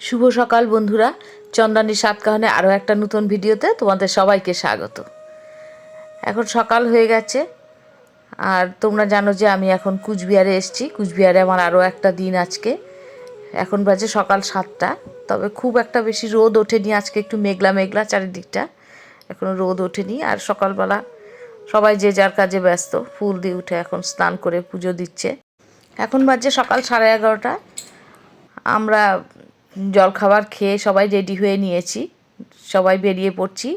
শুভ সকাল বন্ধুরা। চন্দানী সাতকাহনে আরও একটা নতুন ভিডিওতে তোমাদের সবাইকে স্বাগত। এখন সকাল হয়ে গেছে। আর তোমরা জানো যে আমি এখন কুচবিহারে এসেছি। কুচবিহারে আমার আরও একটা দিন আজকে। এখন বাজে সকাল সাতটা। তবে খুব একটা বেশি রোদ ওঠেনি। আজকে একটু মেঘলা মেঘলা চারিদিকটা। এখনও রোদ ওঠেনি। আর সকালবেলা সবাই যে যার কাজে ব্যস্ত, ফুল দিয়ে উঠে এখন স্নান করে পুজো দিচ্ছে। এখন বাজে সকাল সাড়ে এগারোটা। আমরা জলখাবার খেয়ে সবাই রেডি হয়ে নিয়েছি। সবাই বেরিয়ে পড়ছি।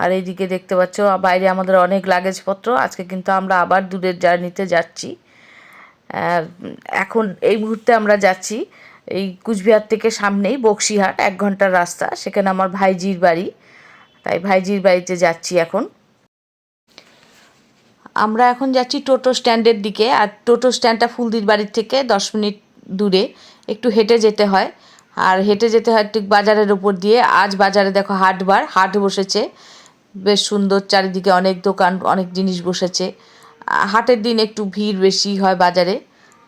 আর এইদিকে দেখতে পাচ্ছ, বাইরে আমাদের অনেক লাগেজপত্র। আজকে কিন্তু আমরা আবার দূরের জার্নিতে যাচ্ছি। এখন এই মুহূর্তে আমরা যাচ্ছি এই কুচবিহার থেকে সামনেই বক্সিহাট, এক ঘণ্টার রাস্তা। সেখানে আমার ভাইজির বাড়ি। তাই ভাইজির বাড়িতে যাচ্ছি এখন। আমরা এখন যাচ্ছি টোটো স্ট্যান্ডের দিকে। আর টোটো স্ট্যান্ডটা ফুলদির বাড়ির থেকে দশ মিনিট দূরে। একটু হেঁটে যেতে হয়। আর হেঁটে যেতে হয় ঠিক বাজারের উপর দিয়ে। আজ বাজারে দেখো হাটবার হাট বসেছে। বেশ সুন্দর চারিদিকে অনেক দোকান, অনেক জিনিস বসেছে। হাটের দিন একটু ভিড় বেশি হয় বাজারে।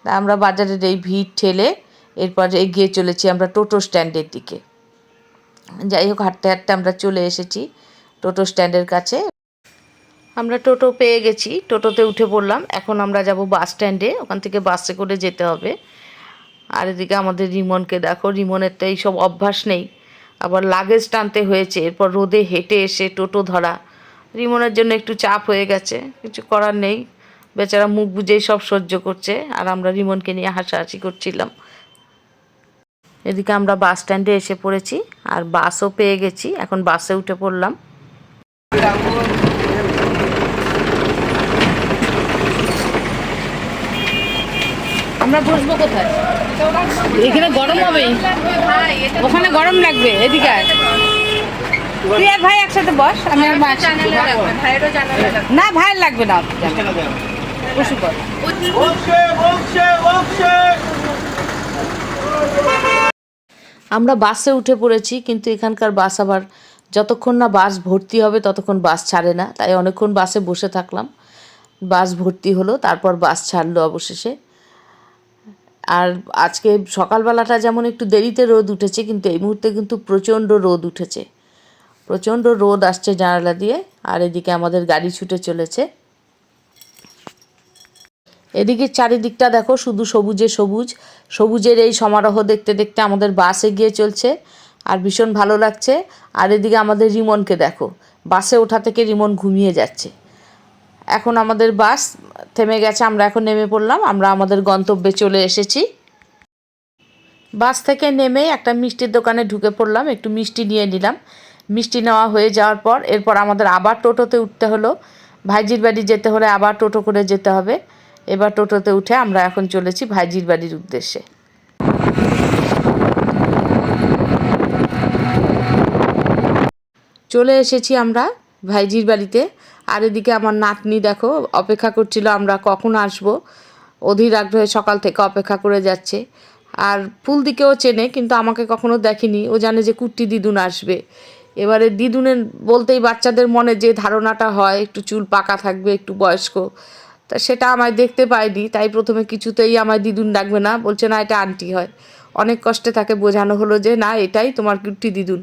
তা আমরা বাজারের এই ভিড় ঠেলে এরপর এগিয়ে চলেছি আমরা টোটো স্ট্যান্ডের দিকে। যাই হোক, হাঁটতে হাঁটতে আমরা চলে এসেছি টোটো স্ট্যান্ডের কাছে। আমরা টোটো পেয়ে গেছি। টোটোতে উঠে পড়লাম। এখন আমরা যাব বাস স্ট্যান্ডে। ওখান থেকে বাসে করে যেতে হবে। আর এদিকে আমাদের রিমনকে দেখো, রিমনের তো এইসব অভ্যাস নেই। আবার লাগেজ টানতে হয়েছে, এরপর রোদে হেঁটে এসে টোটো ধরা। রিমনের জন্য একটু চাপ হয়ে গেছে, কিছু করার নেই। বেচারা মুখ বুঝেই সব সহ্য করছে, আর আমরা রিমনকে নিয়ে হাসাহাসি করছিলাম। এদিকে আমরা বাস স্ট্যান্ডে এসে পড়েছি, আর বাসও পেয়ে গেছি, এখন বাসে উঠে পড়লাম। আমরা বসবো কোথায়? এখানে গরম হবে? ওখানে গরম লাগবে, এদিকে তুই আর ভাই একসাথে বস, আমি আর না, ভাইয়ের লাগবে না আমরা বাসে উঠে পড়েছি, কিন্তু এখানকার বাস আবার যতক্ষণ না বাস ভর্তি হবে, ততক্ষণ বাস ছাড়ে না। তাই অনেকক্ষণ বাসে বসে থাকলাম। বাস ভর্তি হলো, তারপর বাস ছাড়লো অবশেষে। আর আজকে সকালবেলাটা যেমন একটু দেরিতে রোদ উঠেছে, কিন্তু এই মুহূর্তে কিন্তু প্রচণ্ড রোদ উঠেছে। প্রচণ্ড রোদ আসছে জানালা দিয়ে, আর এদিকে আমাদের গাড়ি ছুটে চলেছে। এদিকে চারিদিকটা দেখো, শুধু সবুজে সবুজ। সবুজের এই সমারোহ দেখতে দেখতে আমাদের বাস এগিয়ে চলছে, আর ভীষণ ভালো লাগছে। আর এদিকে আমাদের রিমনকে দেখো, বাসে ওঠা থেকে রিমন ঘুমিয়ে যাচ্ছে। এখন আমাদের বাস থেমে গেছে, আমরা এখন নেমে পড়লাম, আমরা আমাদের গন্তব্যে চলে এসেছি। বাস থেকে নেমে একটা মিষ্টির দোকানে ঢুকে পড়লাম, একটু মিষ্টি নিয়ে নিলাম। মিষ্টি নেওয়া হয়ে যাওয়ার পর এরপর আমাদের আবার টোটোতে উঠতে হলো। ভাইজির বাড়ি যেতে হলে আবার টোটো করে যেতে হবে। এবার টোটোতে উঠে আমরা এখন চলেছি ভাইজির বাড়ির উদ্দেশ্যে। চলে এসেছি আমরা ভাইজির বাড়িতে। আর এদিকে আমার নাতনি দেখো, অপেক্ষা করছিল আমরা কখন আসব। অধীর আগ্রহে সকাল থেকে অপেক্ষা করে যাচ্ছে। আর ফুল দিকেও চেনে, কিন্তু আমাকে কখনো দেখেনি। ও জানে যে কুট্টি দিদুন আসবে। এবারে দিদুনের বলতেই বাচ্চাদের মনে যে ধারণাটা হয়, একটু চুল পাকা থাকবে, একটু বয়স্ক। তা সেটা আমায় দেখতে পাইনি তাই প্রথমে কিছুতেই আমায় দিদুন ডাকবে না। বলছে, না, এটা আন্টি হয়। অনেক কষ্টে তাকে বোঝানো হলো যে, না, এটাই তোমার কুট্টি দিদুন।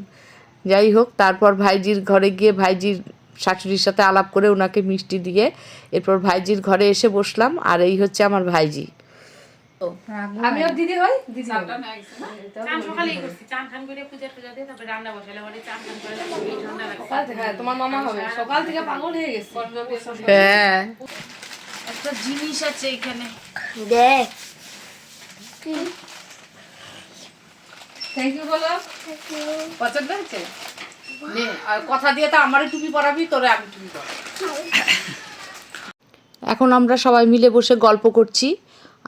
যাই হোক, তারপর ভাইজির ঘরে গিয়ে ভাইজির শাশুড়ির সাথে আলাপ করে ওনাকে মিষ্টি দিয়ে এরপর ভাইজির ঘরে এসে বসলাম আর এই হচ্ছে আমার ভাইজি। আমিও দিদি হই? দিদি হই। চান সকালেই করছি। চান খান করে পূজা টুজা দিয়ে তারপরে রান্না বসালে চান খান করে এই ঠান্ডা লাগে সকাল থেকে তোমার মামা হবে। সকাল থেকে পাগল হয়ে গেছে। হ্যাঁ। একটা জিনিস আছে এখানে। দেখ। থ্যাংক ইউ বলো। পছন্দ হয়েছে? নে, আর কথা দিয়ে তো আমারই টুপি পরাবি তোরে আমি টুপি পরাবো। এখন আমরা সবাই মিলে বসে গল্প করছি।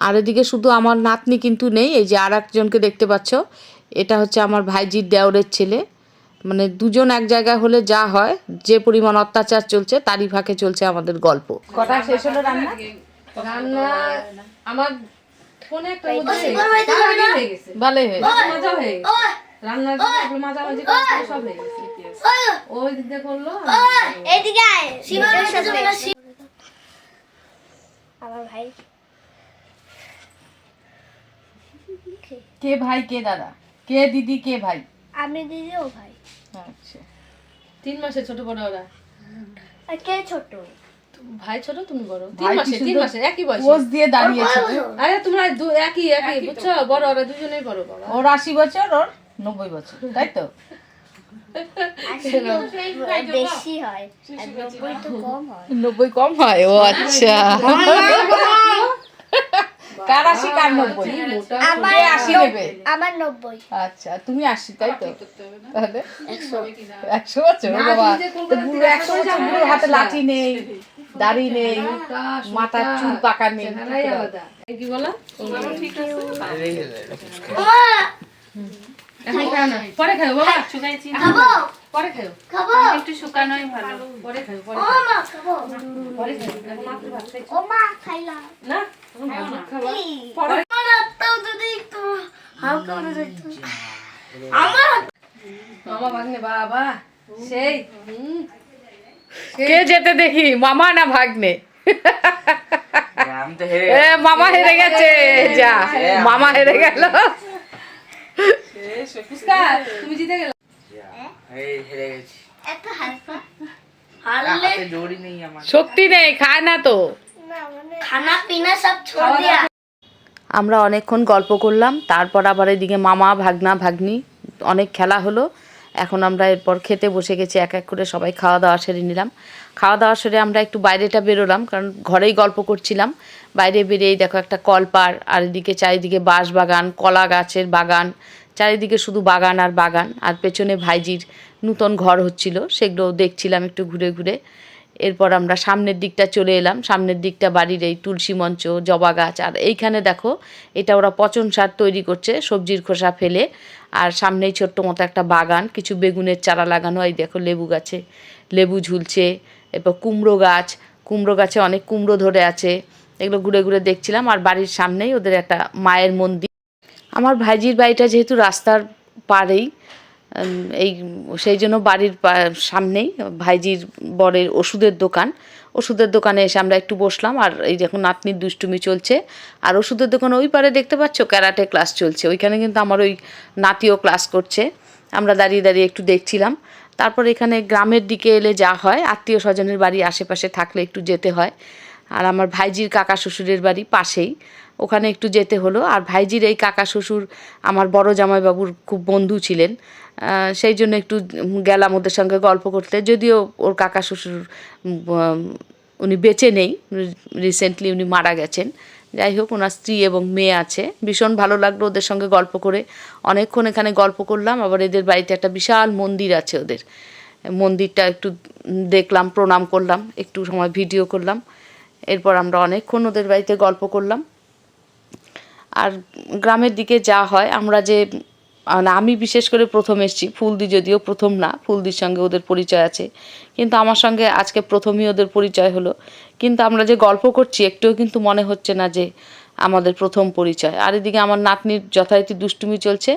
আর এদিকে শুধু আমার নাতনি কিন্তু নেই এই যে আর একজনকে দেখতে পাচ্ছ। এটা হচ্ছে আমার ভাইজির দেওরের ছেলে। মানে দুজন এক জায়গায় হলে যা হয় যে পরিমাণ অত্যাচার চলছে তারই ফাঁকে চলছে আমাদের গল্প। কটা শেষ হলো রান্না? রান্না আমার ফোনে একটা হয়ে ভালোই মজা হয়ে গেছে। রান্নার মাঝামাঝি সব হয়ে গেছে। ওই দিক করল? এদিকে আয়। শিবের সাথে আমার ভাই। কে ভাই কে দাদা? কে দিদি কে ভাই? আমি দিদি ও ভাই। আচ্ছা। তিন মাসে ছোট বড় ওরা? কে ছোট? ভাই ছোট তুমি বড়? তিন মাসে তিন মাসে একই বয়স। পোজ দিয়ে দাঁড়িয়েছে। আরে তোমরা দু- একই একই বুঝছ? বড় ওরা দুজনেই বড় বাবা। ওর আশি বছর ওর নব্বই বছর তাই তো? বেশি হয় নব্বই তো কম হয় নব্বই কম হয় ও আচ্ছা কার আশি কার নব্বই আমার আশি নেবে আমার নব্বই আচ্ছা তুমি আশি তাই তো তাহলে একশো বছর বাবা বুড়ো একশো বছর বুড়োর হাতে লাঠি নেই দাড়ি নেই মাথার চুল পাকা নেই কি বলো এখন খাও না। পরে খাও বাবা শুকাইছি খাব। পরে খাও খাব। একটু শুকানোই ভালো। পরে খাও পরে ও মা খাব। পরে খাও ও মা খাইলাম। না? এখন ভাত খাবা। আমার হাতটাও যদি করে দিত আমার মামা ভাগ্নে বাবা সেই কে যেতে দেখি মামা না ভাগ্নে? আমি তো হেরে এ মামা হেরে গেছে যা মামা হেরে গেল। পুষ্কা তুমি জিতে গেলে। এই হেরে গেছি। এত হালকা? হারলে জোরই নেই আমার। শক্তি নেই খায় না তো। মানে খানা পিনা সব ছোড় দিয়া। আমরা অনেকক্ষণ গল্প করলাম তারপর আবার এদিকে মামা ভাগনা ভাগ্নি অনেক খেলা হলো। এখন আমরা এরপর খেতে বসে গেছি এক এক করে সবাই খাওয়া দাওয়া সেরে নিলাম। খাওয়া দাওয়া সেরে আমরা একটু বাইরেটা বেরোলাম কারণ ঘরেই গল্প করছিলাম। বাইরে বেরিয়েই দেখো একটা কলপার আর এদিকে চারিদিকে বাঁশ বাগান কলা গাছের বাগান চারিদিকে শুধু বাগান আর বাগান। আর পেছনে ভাইজির নূতন ঘর হচ্ছিল সেগুলো দেখছিলাম একটু ঘুরে ঘুরে। এরপর আমরা সামনের দিকটা চলে এলাম। সামনের দিকটা বাড়ির এই তুলসী মঞ্চ, জবা গাছ, আর এইখানে দেখো, এটা ওরা পচন সার তৈরি করছে, সবজির খোসা ফেলে। আর সামনেই ছোট্ট মতো একটা বাগান, কিছু বেগুনের চারা লাগানো, এই দেখো লেবু গাছে। লেবু ঝুলছে, এরপর কুমড়ো গাছ। কুমড়ো গাছে অনেক কুমড়ো ধরে আছে, এগুলো ঘুরে ঘুরে দেখছিলাম। আর বাড়ির সামনেই ওদের একটা মায়ের মন্দির। আমার ভাইজির বাড়িটা যেহেতু রাস্তার পাড়েই এই, সেই জন্য বাড়ির সামনেই, ভাইজির বরের ওষুধের দোকান। ওষুধের দোকানে এসে আমরা একটু বসলাম আর এই দেখুন নাতনির দুষ্টুমি চলছে। আর ওষুধের দোকান ওই পারে দেখতে পাচ্ছ, ক্যারাটে ক্লাস চলছে। ওইখানে কিন্তু আমার ওই নাতিও ক্লাস করছে। আমরা দাঁড়িয়ে দাঁড়িয়ে একটু দেখছিলাম। তারপর এখানে গ্রামের দিকে এলে যা হয়, আত্মীয় স্বজনের বাড়ি আশেপাশে থাকলে একটু যেতে হয়। আর আমার ভাইজির কাকা শ্বশুরের বাড়ি পাশেই। ওখানে একটু যেতে হলো। আর ভাইজির এই কাকা শ্বশুর আমার বড় জামাইবাবুর খুব বন্ধু ছিলেন। সেই জন্য একটু গেলাম ওদের সঙ্গে গল্প করতে। যদিও ওর কাকা শ্বশুর উনি বেঁচে নেই রিসেন্টলি উনি মারা গেছেন। যাই হোক, ওনার স্ত্রী এবং মেয়ে আছে। ভীষণ ভালো লাগল ওদের সঙ্গে গল্প করে। অনেকক্ষণ এখানে গল্প করলাম, আবার এদের বাড়িতে একটা বিশাল মন্দির আছে ওদের। মন্দিরটা একটু দেখলাম, প্রণাম করলাম, একটু সময় ভিডিও করলাম। এরপর আমরা অনেকক্ষণ ওদের বাড়িতে গল্প করলাম। আর গ্রামের দিকে যা হয়, আমরা যে আমি বিশেষ করে প্রথম এসেছি, ফুলদি যদিও প্রথম না, ফুলদির সঙ্গে ওদের পরিচয় আছে। কিন্তু আমার সঙ্গে আজকে প্রথমই ওদের পরিচয় হলো। কিন্তু আমরা যে গল্প করছি, একটুও কিন্তু মনে হচ্ছে না যে আমাদের প্রথম পরিচয়। আর এদিকে আমার নাতনির যথারীতি দুষ্টুমি চলছে।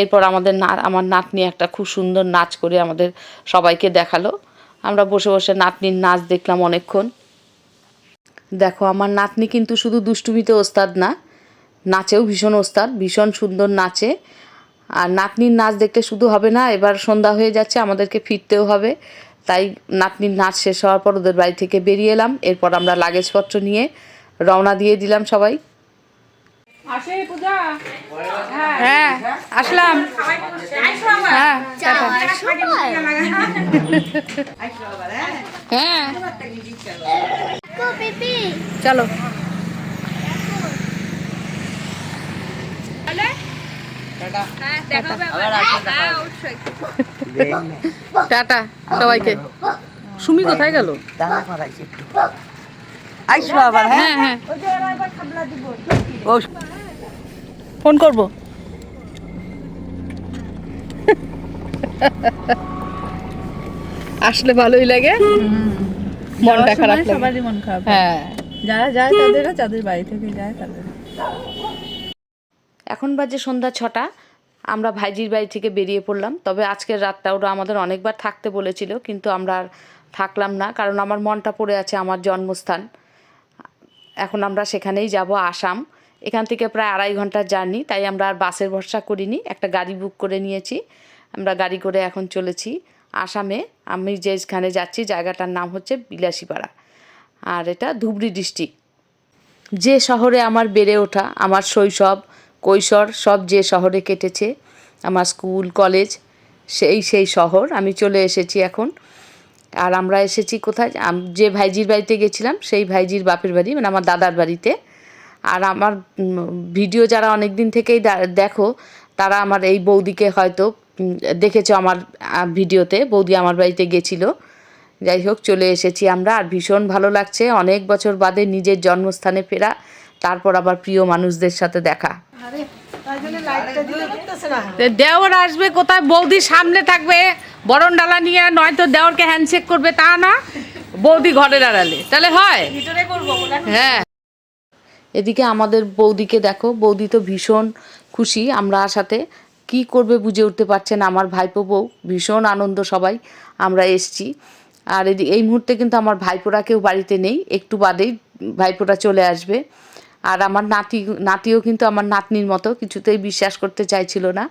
এরপর আমাদের না, আমার নাতনি একটা খুব সুন্দর নাচ করে আমাদের সবাইকে দেখাল। আমরা বসে বসে নাতনির নাচ দেখলাম অনেকক্ষণ। দেখো, আমার নাতনি কিন্তু শুধু দুষ্টুমিতে ওস্তাদ না নাচেও ভীষণ ওস্তাদ ভীষণ সুন্দর নাচে। আর নাতনির নাচ দেখতে শুধু হবে না এবার সন্ধ্যা হয়ে যাচ্ছে আমাদেরকে ফিরতেও হবে। তাই নাতনির নাচ শেষ হওয়ার পর ওদের বাড়ি থেকে বেরিয়ে এলাম। এরপর আমরা লাগেজপত্র নিয়ে রওনা দিয়ে দিলাম সবাই। হ্যাঁ। আসলাম। হ্যাঁ। হ্যাঁ। চলো। টাটা। সবাইকে। সুমি কোথায় গেল? আইসো আবার হ্যাঁ? হ্যাঁ হ্যাঁ। ফোন করব? আসলে ভালোই লাগে। মনটা খারাপ লাগে। সবারই মন খারাপ। হ্যাঁ। যারা যায় তাদেরও যাদের বাড়ি থেকে যায় তাদের। এখন বাজে সন্ধ্যা ছটা। আমরা ভাইজির বাড়ি থেকে বেরিয়ে পড়লাম। তবে আজকের রাতটা ওরা আমাদের অনেকবার থাকতে বলেছিল, কিন্তু আমরা আর থাকলাম না, কারণ আমার মনটা পড়ে আছে আমার জন্মস্থান। এখন আমরা সেখানেই যাব, আসাম। এখান থেকে প্রায় আড়াই ঘণ্টার জার্নি, তাই আমরা আর বাসের ভরসা করিনি। একটা গাড়ি বুক করে নিয়েছি। আমরা গাড়ি করে এখন চলেছি আসামে। আমি যেখানে যাচ্ছি, জায়গাটার নাম হচ্ছে বিলাসীপাড়া। আর এটা ধুবড়ি ডিস্ট্রিক্ট। যে শহরে আমার বেড়ে ওঠা, আমার শৈশব কৈশোর, সব যে শহরে কেটেছে, আমার স্কুল, কলেজ, সেই সেই শহর, আমি চলে এসেছি এখন। আর আমরা এসেছি কোথায়? যে ভাইজির বাড়িতে গেছিলাম, সেই ভাইজির বাপের বাড়ি মানে আমার দাদার বাড়িতে। আর আমার ভিডিও যারা অনেক দিন থেকেই দেখো, তারা আমার এই বৌদিকে হয়তো দেখেছ আমার ভিডিওতে, বৌদি আমার বাড়িতে গেছিল। যাই হোক, চলে এসেছি আমরা। আর ভীষণ ভালো লাগছে। অনেক বছর বাদে নিজের জন্মস্থানে ফেরা। তারপর আবার প্রিয় মানুষদের সাথে দেখা। দেওর আসবে কোথায়? বৌদি সামনে থাকবে। বরণ ডালা নিয়ে নয়তো দেওরকে হ্যান্ডশেক করবে তা না। বৌদি ঘরে দাঁড়ালে তাহলে হয়। হ্যাঁ। এদিকে আমাদের বৌদিকে দেখো। বৌদি তো ভীষণ খুশি আমরা আসাতে কি করবে বুঝে উঠতে পারছে না আমার ভাইপো বউ। ভীষণ আনন্দ সবাই আমরা এসছি। আর এই মুহূর্তে কিন্তু আমার ভাইপোরা কেউ বাড়িতে নেই। একটু বাদেই ভাইপোরা চলে আসবে। আর আমার নাতি, নাতিও কিন্তু আমার নাতনির মতো কিছুতেই বিশ্বাস করতে চাইছিল না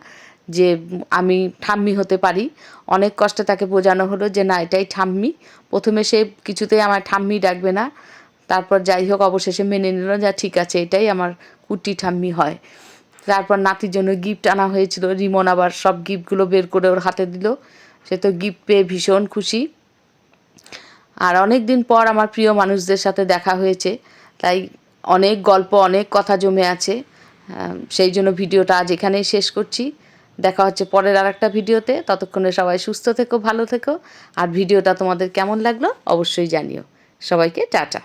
যে আমি ঠাম্মি হতে পারি। অনেক কষ্টে তাকে বোঝানো হলো যে, না, এটাই ঠাম্মি। প্রথমে সে কিছুতেই আমার ঠাম্মি ডাকবে না। তারপর যাই হোক, অবশেষে মেনে নিল যা, ঠিক আছে, এটাই আমার কুটি ঠাম্মি হয়। তারপর নাতির জন্য গিফট আনা হয়েছিল। রিমন আবার সব গিফটগুলো বের করে ওর হাতে দিল। সে তো গিফট পেয়ে ভীষণ খুশি। আর অনেক দিন পর আমার প্রিয় মানুষদের সাথে দেখা হয়েছে। তাই অনেক গল্প, অনেক কথা জমে আছে। সেই জন্য ভিডিওটা আজ এখানেই শেষ করছি। দেখা হচ্ছে পরের আর একটা ভিডিওতে। ততক্ষণে সবাই সুস্থ থেকো, ভালো থেকো। আর ভিডিওটা তোমাদের কেমন লাগল অবশ্যই জানিও। সবাইকে টাটা।